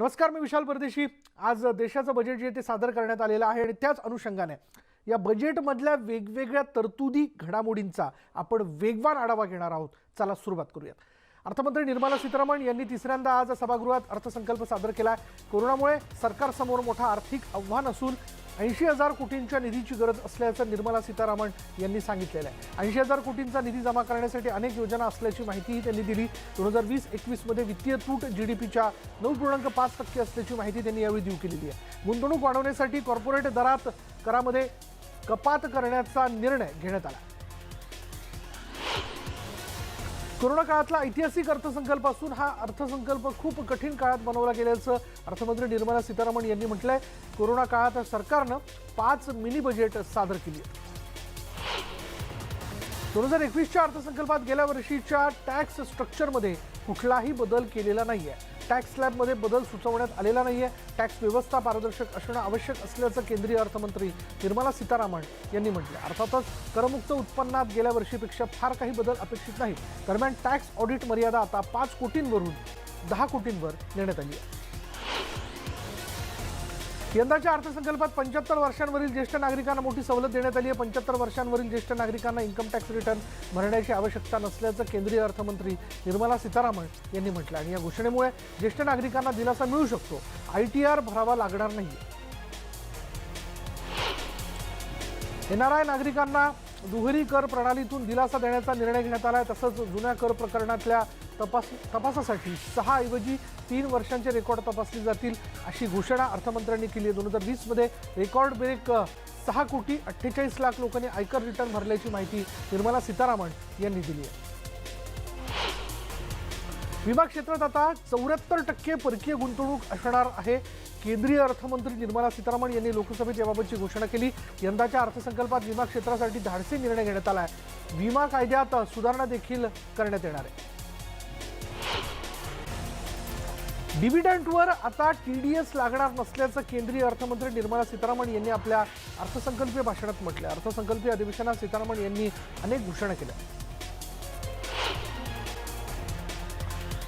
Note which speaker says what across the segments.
Speaker 1: नमस्कार मी विशाल परदेशी. आज देशाचं बजेट जे ते सादर करण्यात आलेलं आहे आणि त्याच अनुषंगाने या बजेटमधल्या वेगवेगळ्या तरतुदी घडामोडींचा आपण वेगवान आढावा घेणार आहोत. चला सुरुवात करूयात. अर्थमंत्री निर्मला सीतारामन यांनी तिसऱ्यांदा आज सभागृहात अर्थसंकल्प सादर केला. कोरोनामुळे सरकारसमोर मोठा आर्थिक आव्हान असून ऐंशी हजार कोटींच्या निधीची गरज असल्याचं निर्मला सीतारामन यांनी सांगितलेलं आहे. ऐंशी हजार कोटींचा निधी जमा करण्यासाठी अनेक योजना असल्याची माहितीही त्यांनी दिली. दोन हजार वीस एकवीसमध्ये वित्तीय तूट जी डी पीच्या नऊ पूर्णांक पाच टक्के असल्याची माहिती त्यांनी यावेळी देऊ केलेली आहे. गुंतवणूक वाढवण्यासाठी कॉर्पोरेट दरात करामध्ये कपात करण्याचा निर्णय घेण्यात आला. कोरोना काळातला ऐतिहासिक अर्थसंकल्प असून हा अर्थसंकल्प खूप कठीण काळात बनवला गेल्याचं अर्थमंत्री निर्मला सीतारामन यांनी म्हटलंय. कोरोना काळात सरकारनं पाच मिनी बजेट सादर केली. दोन हजार एकवीसच्या अर्थसंकल्पात गेल्या वर्षीच्या टॅक्स स्ट्रक्चरमध्ये कुठलाही बदल केलेला नाही आहे टॅक्स स्लॅबमध्ये बदल सुचवण्यात आलेला नाही आहे टॅक्स व्यवस्था पारदर्शक असणं आवश्यक असल्याचं केंद्रीय अर्थमंत्री निर्मला सीतारामन यांनी म्हटलं अर्थातच करमुक्त उत्पन्नात गेल्या वर्षीपेक्षा फार काही बदल अपेक्षित नाही दरम्यान टॅक्स ऑडिट मर्यादा आता पाच कोटींवरून दहा कोटींवर नेण्यात आली आहे. यंदाच्या अर्थसंकल्पात पंच्याहत्तर वर्षांवरील ज्येष्ठ नागरिकांना मोठी सवलत देण्यात आली आहे. पंच्याहत्तर वर्षांवरील ज्येष्ठ नागरिकांना इन्कम टॅक्स रिटर्न भरण्याची आवश्यकता नसल्याचं केंद्रीय अर्थमंत्री निर्मला सीतारामन यांनी म्हटलं आणि या घोषणेमुळे ज्येष्ठ नागरिकांना दिलासा मिळू शकतो. आय टी आर भरावा लागणार नाही एन आर आय नागरिकांना दुहेरी कर प्रणालीतून दिलासा देण्याचा निर्णय घेण्यात आला आहे तसंच जुन्या कर प्रकरणातल्या तपास तपासासाठी सहा ऐवजी तीन वर्षांचे रेकॉर्ड तपासले जातील अशी घोषणा अर्थमंत्र्यांनी केली आहे. दोन हजार वीसमध्ये रेकॉर्ड ब्रेक सहा कोटी अठ्ठेचाळीस लाख लोकांनी आयकर रिटर्न भरल्याची माहिती निर्मला सीतारामन यांनी दिली आहे. विमा क्षेत्रात आता चौऱ्याहत्तर टक्के परकीय गुंतवणूक असणार आहे. केंद्रीय अर्थमंत्री निर्मला सीतारामन यांनी लोकसभेत याबाबतची घोषणा केली. यंदाच्या अर्थसंकल्पात विमा क्षेत्रासाठी धाडसी निर्णय घेण्यात आला आहे. विमा कायद्यात सुधारणा देखील करण्यात येणार आहे. डिव्हिडंटवर आता टी डी एस लागणार नसल्याचं केंद्रीय अर्थमंत्री निर्मला सीतारामन यांनी आपल्या अर्थसंकल्पीय भाषणात म्हटलं अर्थसंकल्पीय अधिवेशनात सीतारामन यांनी अनेक घोषणा केल्या.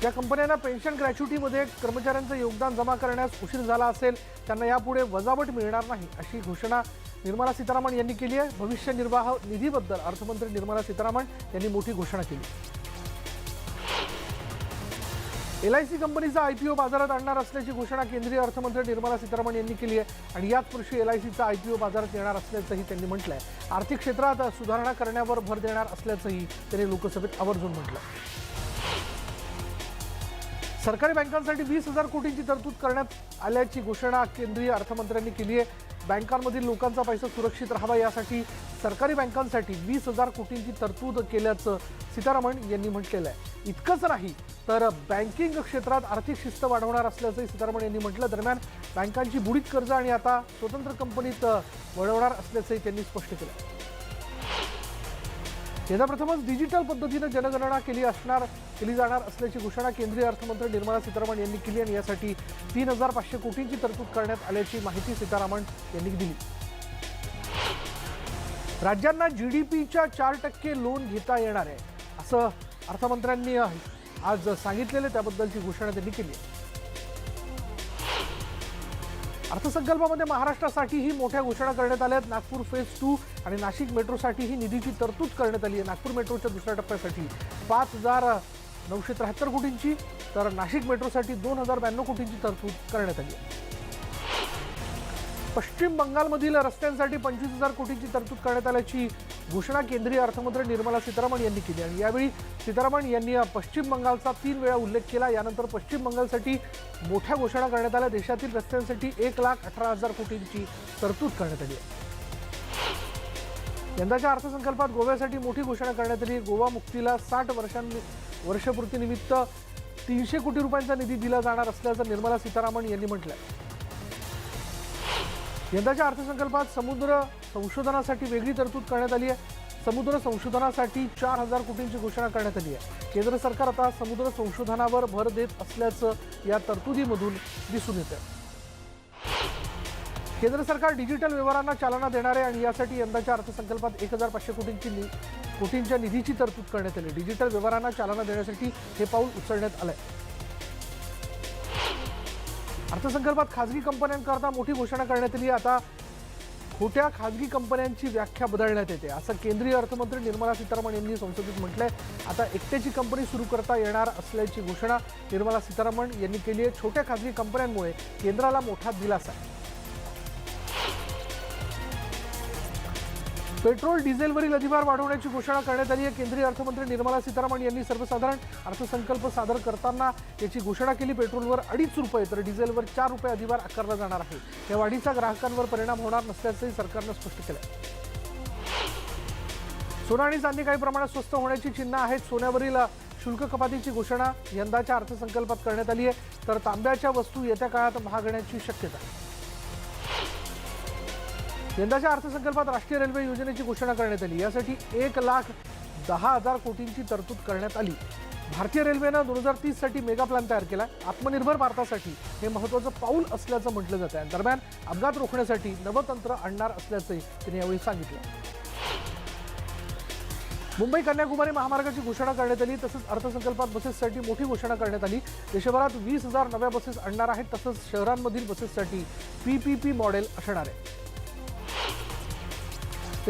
Speaker 1: ज्या कंपन्यांना पेन्शन ग्रॅच्युटीमध्ये कर्मचाऱ्यांचं योगदान जमा करण्यास उशीर झाला असेल त्यांना यापुढे वजावट मिळणार नाही अशी घोषणा निर्मला सीतारामन यांनी केली आहे. भविष्य निर्वाह निधीबद्दल अर्थमंत्री निर्मला सीतारामन यांनी मोठी घोषणा केली. एल आय सी कंपनीचा आय पी ओ बाजारात आणणार असल्याची घोषणा केंद्रीय अर्थमंत्री निर्मला सीतारामन यांनी केली आहे आणि याच वर्षी एल आय सीचा आय पी ओ बाजारात येणार असल्याचंही त्यांनी म्हटलं आहे आर्थिक क्षेत्रात सुधारणा करण्यावर भर देणार असल्याचंही त्यांनी लोकसभेत आवर्जून म्हटलं सरकारी बँकांसाठी वीस हजार कोटींची तरतूद करण्यात आल्याची घोषणा केंद्रीय अर्थमंत्र्यांनी केली आहे. बँकांमधील लोकांचा पैसा सुरक्षित राहावा यासाठी सरकारी बँकांसाठी वीस हजार कोटींची तरतूद केल्याचं सीतारामन यांनी म्हटलेलं आहे. इतकंच नाही तर बँकिंग क्षेत्रात आर्थिक शिस्त वाढवणार असल्याचंही सीतारामन यांनी म्हटलं. दरम्यान बँकांची बुडीत कर्ज आणि आता स्वतंत्र कंपनीत वळवणार असल्याचंही त्यांनी स्पष्ट केलं. यंदा प्रथमच डिजिटल पद्धतीनं जनगणना केली असणार केली जाणार असल्याची घोषणा केंद्रीय अर्थमंत्री निर्मला सीतारामन यांनी केली आणि यासाठी तीन हजार पाचशे कोटींची तरतूद करण्यात आल्याची माहिती सीतारामन यांनी दिली. राज्यांना जी डी पीच्या चार टक्के लोन घेता येणार आहे असं अर्थमंत्र्यांनी आज सांगितलेलं त्याबद्दलची घोषणा त्यांनी केली आहे. अर्थसंकल्पामध्ये महाराष्ट्रासाठीही मोठ्या घोषणा करण्यात आल्या आहेत. नागपूर फेज टू आणि नाशिक मेट्रोसाठीही निधीची तरतूद करण्यात आली आहे. नागपूर मेट्रोच्या दुसऱ्या टप्प्यासाठी पाच हजार नऊशे त्र्याहत्तर कोटींची तर नाशिक मेट्रोसाठी दोन हजार ब्याण्णव कोटींची तरतूद करण्यात आली आहे. पश्चिम बंगालमधील रस्त्यांसाठी पंचवीस हजार कोटींची तरतूद करण्यात आल्याची घोषणा केंद्रीय अर्थमंत्री निर्मला सीतारामन यांनी केली आणि यावेळी सीतारामन यांनी पश्चिम बंगालचा तीन वेळा उल्लेख केला. यानंतर पश्चिम बंगालसाठी मोठ्या घोषणा करण्यात आल्या. देशातील रस्त्यांसाठी एक लाख अठरा हजार कोटींची तरतूद करण्यात आली आहे. यंदाच्या अर्थसंकल्पात गोव्यासाठी मोठी घोषणा करण्यात आली. गोवा मुक्तीला साठ वर्षां वर्षपूर्तीनिमित्त तीनशे कोटी रुपयांचा निधी दिला जाणार असल्याचं निर्मला सीतारामन यांनी म्हटलं यंदाच्या अर्थसंकल्पात समुद्र संशोधनासाठी वेगळी तरतूद करण्यात आली आहे. समुद्र संशोधनासाठी चार हजार कोटींची घोषणा करण्यात आली आहे. केंद्र सरकार आता समुद्र संशोधनावर भर देत असल्याचं या तरतुदीमधून दिसून येतं केंद्र सरकार डिजिटल व्यवहारांना चालना देणार आहे आणि यासाठी यंदाच्या अर्थसंकल्पात एक हजार पाचशे कोटींची नि कोटींच्या निधीची तरतूद करण्यात आली. डिजिटल व्यवहारांना चालना देण्यासाठी हे पाऊल उचलण्यात आलंय. अर्थसंकल्पात खाजगी कंपन्यांकरता मोठी घोषणा करण्यात आली आता खोट्या खाजगी कंपन्यांची व्याख्या बदलण्यात येते. असं केंद्रीय अर्थमंत्री निर्मला सीतारामन यांनी संसदेत म्हटलंय. आता एकट्याची कंपनी सुरू करता येणार असल्याची घोषणा निर्मला सीतारामन यांनी केली आहे. छोट्या खाजगी कंपन्यांमुळे केंद्राला मोठा दिलासा आहे. पेट्रोल डिझेलवरील अधिभार वाढवण्याची घोषणा करण्यात आली आहे. केंद्रीय अर्थमंत्री निर्मला सीतारामन यांनी सर्वसाधारण अर्थसंकल्प सादर करताना याची घोषणा केली. पेट्रोलवर अडीच रुपये तर डिझेलवर चार रुपये अधिभार आकारला जाणार आहे. या वाढीचा ग्राहकांवर परिणाम होणार नसल्याचंही सरकारनं स्पष्ट केलं सोना आणि चांदी काही प्रमाणात स्वस्त होण्याची चिन्ह आहेत. सोन्यावरील शुल्क कपातीची घोषणा यंदाच्या अर्थसंकल्पात करण्यात आली आहे. तर तांब्याच्या वस्तू येत्या काळात महागण्याची शक्यता. आहे यंदाच्या अर्थसंकल्पात राष्ट्रीय रेल्वे योजनेची घोषणा करण्यात आली. यासाठी एक लाख दहा हजार कोटींची तरतूद करण्यात आली. भारतीय रेल्वेनं दोन हजार तीससाठी मेगा प्लॅन तयार केला. आत्मनिर्भर भारतासाठी हे महत्वाचं पाऊल असल्याचं म्हटलं जात आहे दरम्यान अपघात रोखण्यासाठी नवतंत्र आणणार असल्याचंही त्यांनी यावेळी सांगितलं. मुंबई कन्याकुमारी महामार्गाची घोषणा करण्यात आली. तसंच अर्थसंकल्पात बसेससाठी मोठी घोषणा करण्यात आली. देशभरात वीस हजार नव्या बसेस आणणार आहेत. तसंच शहरांमधील बसेससाठी पीपीपी मॉडेल असणार आहे.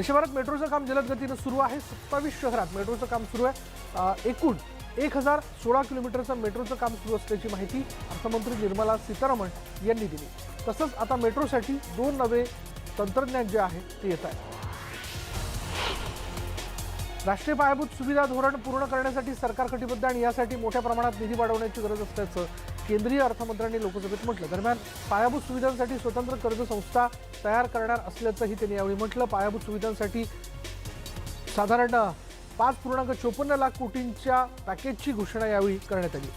Speaker 1: देशभरात मेट्रोचं काम जलद गतीनं सुरू आहे. सत्तावीस शहरात मेट्रोचं काम सुरू आहे. एकूण एक हजार सोळा किलोमीटरचं मेट्रोचं काम सुरू असल्याची माहिती अर्थमंत्री निर्मला सीतारामन यांनी दिली. तसंच आता मेट्रोसाठी दोन नवे तंत्रज्ञान जे आहे ते येत आहे. राष्ट्रीय पायाभूत सुविधा धोरण पूर्ण करण्यासाठी सरकार कटिबद्ध आणि यासाठी मोठ्या प्रमाणात निधी वाढवण्याची गरज असल्याचं केंद्रीय अर्थमंत्र्यांनी लोकसभेत म्हटलं. दरम्यान पायाभूत सुविधांसाठी स्वतंत्र कर्ज संस्था तयार करणार असल्याचंही त्यांनी यावेळी म्हटलं. पायाभूत सुविधांसाठी साधारण पाच पूर्णांक चोपन्न लाख कोटींच्या पॅकेजची घोषणा यावेळी करण्यात आली.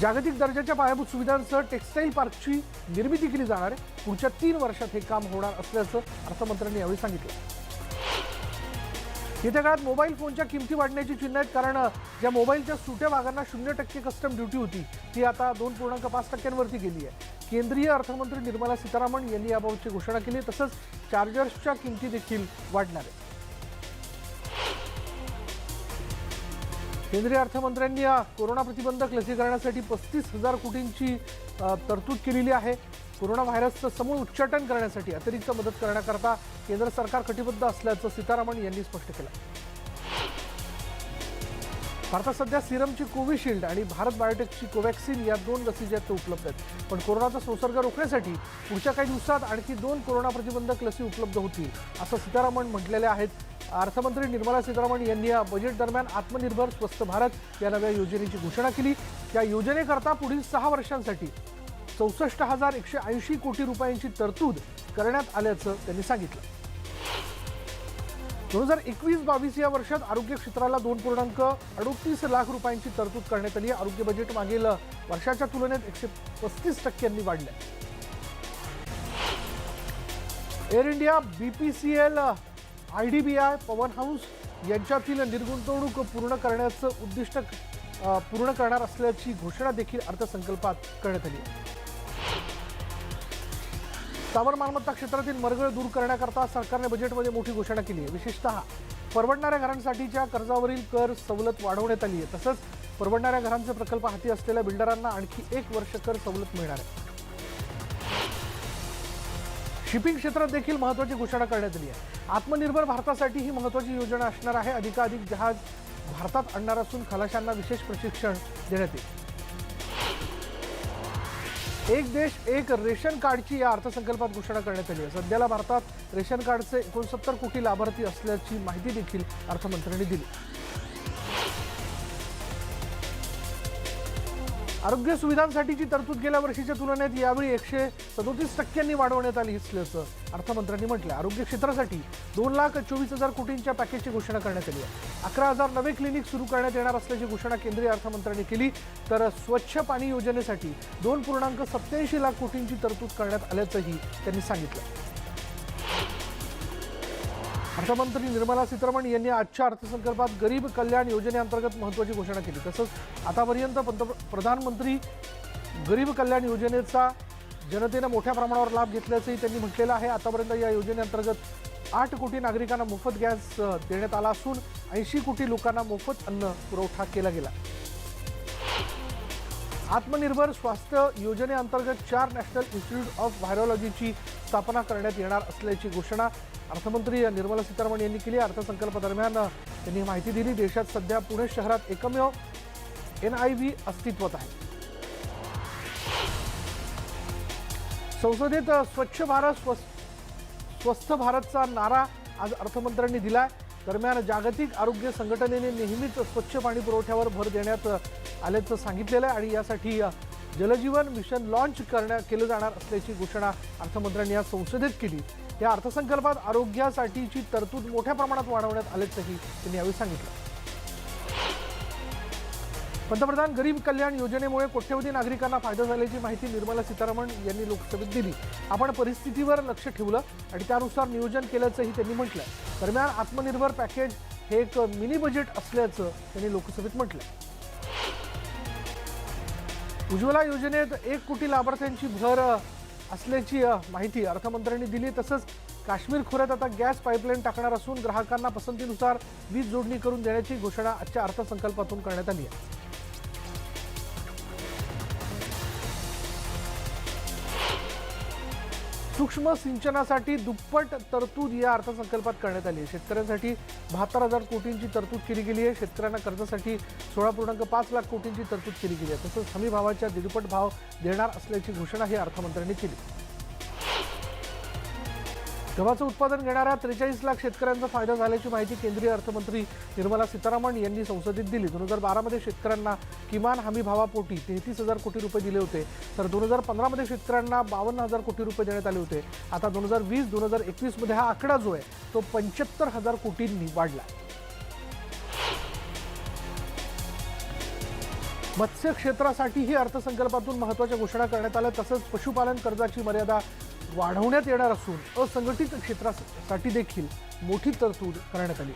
Speaker 1: जागतिक दर्जाच्या पायाभूत सुविधांसह टेक्स्टाईल पार्कची निर्मिती केली जाणार. आहे पुढच्या तीन वर्षात हे काम होणार असल्याचं अर्थमंत्र्यांनी यावेळी सांगितलं. येत्या काळात मोबाईल फोनच्या किमती वाढण्याची चिन्ह आहेत कारण ज्या मोबाईलच्या सुट्या भागांना शून्य टक्के कस्टम ड्युटी होती ती आता दोन पूर्णांक पाच टक्क्यांवरती गेली आहे. केंद्रीय अर्थमंत्री निर्मला सीतारामन यांनी याबाबतची घोषणा केली तसंच चार्जर्सच्या किमती देखील वाढणार आहेत. केंद्रीय अर्थमंत्र्यांनी या कोरोना प्रतिबंधक लसीकरणासाठी पस्तीस हजार कोटींची तरतूद केलेली आहे. कोरोना व्हायरसचं समूळ उच्चाटन करण्यासाठी अतिरिक्त मदत करण्याकरता केंद्र सरकार कटिबद्ध असल्याचं सीतारामन यांनी स्पष्ट केलं. भारतात सध्या सिरमची कोविशिल्ड आणि भारत बायोटेकची कोवॅक्सिन या दोन लसी ज्या आहेत त्या उपलब्ध आहेत. पण कोरोनाचा संसर्ग रोखण्यासाठी पुढच्या काही दिवसात आणखी दोन कोरोना प्रतिबंधक लसी उपलब्ध होतील असं सीतारामन म्हटलेले आहेत. अर्थमंत्री निर्मला सीतारामन यांनी या बजेट दरम्यान आत्मनिर्भर स्वस्त भारत या नव्या योजनेची घोषणा केली. या योजनेकरता पुढील सहा वर्षांसाठी चौसष्ट हजार एकशे ऐंशी कोटी रुपयांची तरतूद करण्यात आल्याचं त्यांनी सांगितलं. दोन हजार एकवीस बावीस या वर्षात आरोग्य क्षेत्राला दोन पूर्णांक अडोतीस लाख रुपयांची तरतूद करण्यात आली. आरोग्य बजेट मागील वर्षाच्या तुलनेत एकशे पस्तीस टक्क्यांनी वाढलं. Air India BPCL I D B I Pawan house यांच्यातील निर्गुंतवणूक पूर्ण करण्याचं उद्दिष्ट पूर्ण करणार असल्याची घोषणा देखील अर्थसंकल्पात करण्यात आली आहे. स्थावर मालमत्ता क्षेत्रातील मरगळ दूर करण्याकरता सरकारने बजेटमध्ये मोठी घोषणा केली आहे. विशेषतः परवडणाऱ्या घरांसाठीच्या कर्जावरील कर सवलत वाढवण्यात आली आहे. तसंच परवडणाऱ्या घरांचे प्रकल्प हाती असलेल्या बिल्डरांना आणखी एक वर्ष कर सवलत मिळणार आहे. शिपिंग क्षेत्रात देखील महत्वाची घोषणा करण्यात आली आहे. आत्मनिर्भर भारतासाठी ही महत्वाची योजना असणार आहे. अधिकाधिक जहाज भारतात आणणार असून खलाशांना विशेष प्रशिक्षण देण्यात येईल. एक देश एक रेशन कार्डची या अर्थसंकल्पात घोषणा करण्यात आली आहे. सध्याला भारतात रेशन कार्डचे एकोणसत्तर कोटी लाभार्थी असल्याची माहिती देखील अर्थमंत्र्यांनी दिली. आरोग्य सुविधांसाठीची तरतूद गेल्या वर्षीच्या तुलनेत यावेळी एकशे सदोतीस टक्क्यांनी वाढवण्यात आली असल्याचं अर्थमंत्र्यांनी म्हटलं आरोग्य क्षेत्रासाठी दोन लाख चोवीस हजार कोटींच्या पॅकेजची घोषणा करण्यात आली आहे. अकरा हजार नवे क्लिनिक सुरू करण्यात येणार असल्याची घोषणा केंद्रीय अर्थमंत्र्यांनी केली. तर स्वच्छ पाणी योजनेसाठी दोन पूर्णांक सत्याऐंशी लाख कोटींची तरतूद करण्यात आल्याचंही त्यांनी सांगितलं. अर्थमंत्री निर्मला सीतारामन यांनी आजच्या अर्थसंकल्पात गरीब कल्याण योजनेअंतर्गत महत्त्वाची घोषणा केली. तसंच आतापर्यंत पंतप्र प्रधानमंत्री गरीब कल्याण योजनेचा जनतेनं मोठ्या प्रमाणावर लाभ घेतल्याचंही त्यांनी म्हटलेलं आहे. आतापर्यंत या योजनेअंतर्गत आठ कोटी नागरिकांना मोफत गॅस देण्यात आला असून ऐंशी कोटी लोकांना मोफत अन्न पुरवठा केला गेला. आत्मनिर्भर स्वास्थ्य योजनेअंतर्गत चार नॅशनल इन्स्टिट्यूट ऑफ व्हायरॉलॉजीची स्थापना करण्यात येणार असल्याची घोषणा अर्थमंत्री निर्मला सीतारामन यांनी केली. अर्थसंकल्पादरम्यान त्यांनी माहिती दिली. देशात सध्या पुणे शहरात एकमेव एन आय व्ही अस्तित्वात आहे. संसदेत स्वच्छ भारत स्वस्थ स्वस्थ भारतचा नारा आज अर्थमंत्र्यांनी दिलाय. दरम्यान जागतिक आरोग्य संघटनेने नेहमीच स्वच्छ पाणी पुरवठ्यावर भर देण्यात आल्याचं सांगितलेलं आहे आणि यासाठी जलजीवन मिशन लॉन्च करण्या केलं जाणार असल्याची घोषणा अर्थमंत्र्यांनी आज संसदेत केली. या अर्थसंकल्पात आरोग्यासाठीची तरतूद मोठ्या प्रमाणात वाढवण्यात आल्याचंही त्यांनी यावेळी सांगितलं. पंतप्रधान गरीब कल्याण योजनेमुळे कोट्यवधी नागरिकांना फायदा झाल्याची माहिती निर्मला सीतारामन यांनी लोकसभेत दिली. आपण परिस्थितीवर लक्ष ठेवलं आणि त्यानुसार नियोजन केल्याचंही त्यांनी म्हटलं दरम्यान आत्मनिर्भर पॅकेज हे एक मिनी बजेट असल्याचं त्यांनी लोकसभेत म्हटलं उज्ज्वला योजनेत एक कोटी लाभार्थ्यांची भर असल्याची माहिती अर्थमंत्र्यांनी दिली. तसंच काश्मीर खोऱ्यात आता गॅस पाईपलाईन टाकणार असून ग्राहकांना पसंतीनुसार वीज जोडणी करून देण्याची घोषणा आजच्या अर्थसंकल्पातून करण्यात आली आहे. सूक्ष्म सिंचनासाठी दुप्पट तरतूद या अर्थसंकल्पात करण्यात आली आहे. शेतकऱ्यांसाठी बहात्तर हजार कोटींची तरतूद केली गेली आहे. शेतकऱ्यांना कर्जासाठी सोळा पूर्णांक पाच लाख कोटींची तरतूद केली गेली आहे. तसंच हमी भावाच्या दीडपट भाव देणार असल्याची घोषणा ही अर्थमंत्र्यांनी केली. गव्हाचं उत्पादन घेणाऱ्या त्रेचाळीस लाख शेतकऱ्यांचा फायदा झाल्याची माहिती केंद्रीय अर्थमंत्री निर्मला सीतारामन यांनी संसदेत दिली. दोन हजार बारामध्ये शेतकऱ्यांना किमान हमी भावापोटी तेहतीस हजार कोटी रुपये दिले होते. तर दोन हजार पंधरामध्ये शेतकऱ्यांना बावन्न हजार कोटी रुपये देण्यात आले होते. आता दोन हजार वीस दोन हजार एकवीसमध्ये हा आकडा जो आहे तो पंच्याहत्तर हजार कोटींनी वाढला. मत्स्य क्षेत्रासाठीही अर्थसंकल्पातून महत्त्वाच्या घोषणा करण्यात आल्या. तसंच पशुपालन कर्जाची मर्यादा वाढवण्यात येणार असून असंघटित क्षेत्रासाठी देखील मोठी तरतूद करण्यात आली.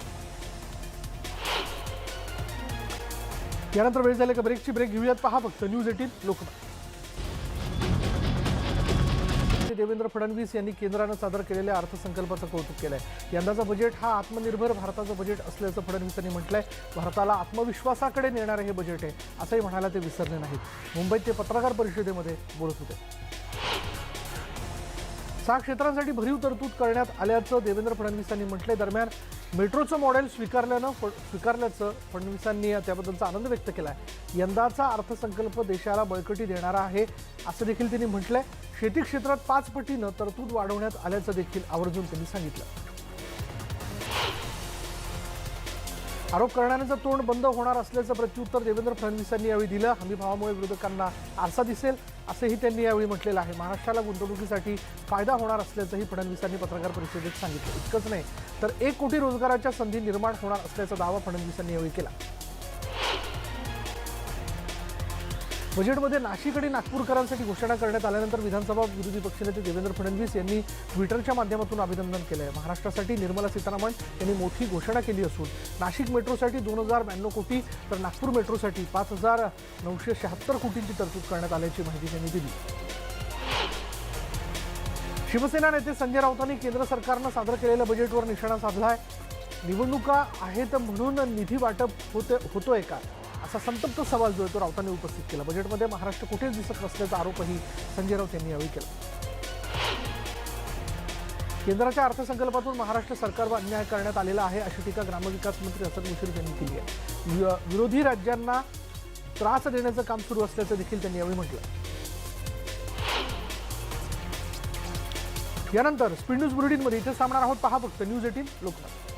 Speaker 1: यानंतर वेळ झाले का ब्रेकची ब्रेक घेऊयात. पहा फक्त न्यूज एटीन लोकमत. देवेंद्र फडणवीस यांनी केंद्रानं सादर केलेल्या अर्थसंकल्पाचं कौतुक केलं आहे यंदाचा बजेट हा आत्मनिर्भर भारताचं बजेट असल्याचं फडणवीसांनी म्हटलंय. भारताला आत्मविश्वासाकडे नेणारं हे बजेट आहे असंही म्हणायला ते विसरले नाहीत. मुंबईत ते पत्रकार परिषदेमध्ये बोलत होते. सहा क्षेत्रांसाठी भरीव तरतूद करण्यात आल्याचं देवेंद्र फडणवीसांनी म्हटलंय. दरम्यान मेट्रोचं मॉडेल स्वीकारल्यानं फ- स्वीकारल्याचं फडणवीसांनी त्याबद्दलचा आनंद व्यक्त केला आहे यंदाचा अर्थसंकल्प देशाला बळकटी देणारा आहे असं देखील त्यांनी म्हटलंय. शेती क्षेत्रात पाच पटीनं तरतूद वाढवण्यात आल्याचं देखील आवर्जून त्यांनी सांगितलं. आरोप करणाऱ्यांचं तोंड बंद होणार असल्याचं प्रत्युत्तर देवेंद्र फडणवीसांनी यावेळी दिलं. हमीभावामुळे विरोधकांना आरसा दिसेल. असंही त्यांनी यावेळी म्हटलेलं आहे. महाराष्ट्राला गुंतवणुकीसाठी फायदा होणार असल्याचंही फडणवीसांनी पत्रकार परिषदेत सांगितलं. इतकंच नाही तर एक कोटी रोजगाराच्या संधी निर्माण होणार असल्याचा दावा फडणवीसांनी यावेळी केला. बजेटमध्ये नाशिक आणि नागपूरकरांसाठी घोषणा करण्यात आल्यानंतर विधानसभा विरोधी पक्षनेते देवेंद्र फडणवीस यांनी ट्विटरच्या माध्यमातून अभिनंदन केलं आहे. महाराष्ट्रासाठी निर्मला सीतारामन यांनी मोठी घोषणा केली असून नाशिक मेट्रोसाठी दोन हजार ब्याण्णव कोटी तर नागपूर मेट्रोसाठी पाच हजार नऊशे शहात्तर कोटींची तरतूद करण्यात आल्याची माहिती त्यांनी दिली. शिवसेना नेते संजय राऊतांनी केंद्र सरकारनं सादर केलेल्या बजेटवर निशाणा साधला आहे निवडणुका आहेत म्हणून निधी वाटप होते होतोय का? असा संतप्त सवाल जो आहे तो राऊतांनी उपस्थित केला. बजेटमध्ये महाराष्ट्र कुठेच दिसत नसल्याचा आरोपही संजय राऊत यांनी यावेळी केला. केंद्राच्या अर्थसंकल्पातून महाराष्ट्र सरकारवर अन्याय करण्यात आलेला आहे अशी टीका ग्रामविकास मंत्री हसन मुश्रीफ यांनी केली आहे. वि- विरोधी राज्यांना त्रास देण्याचं काम सुरू असल्याचं देखील त्यांनी यावेळी म्हटलं. यानंतर स्पीड न्यूज बुलेटिनमध्ये इथे सामणार आहोत. पहा फक्त न्यूज एटीन लोकमत.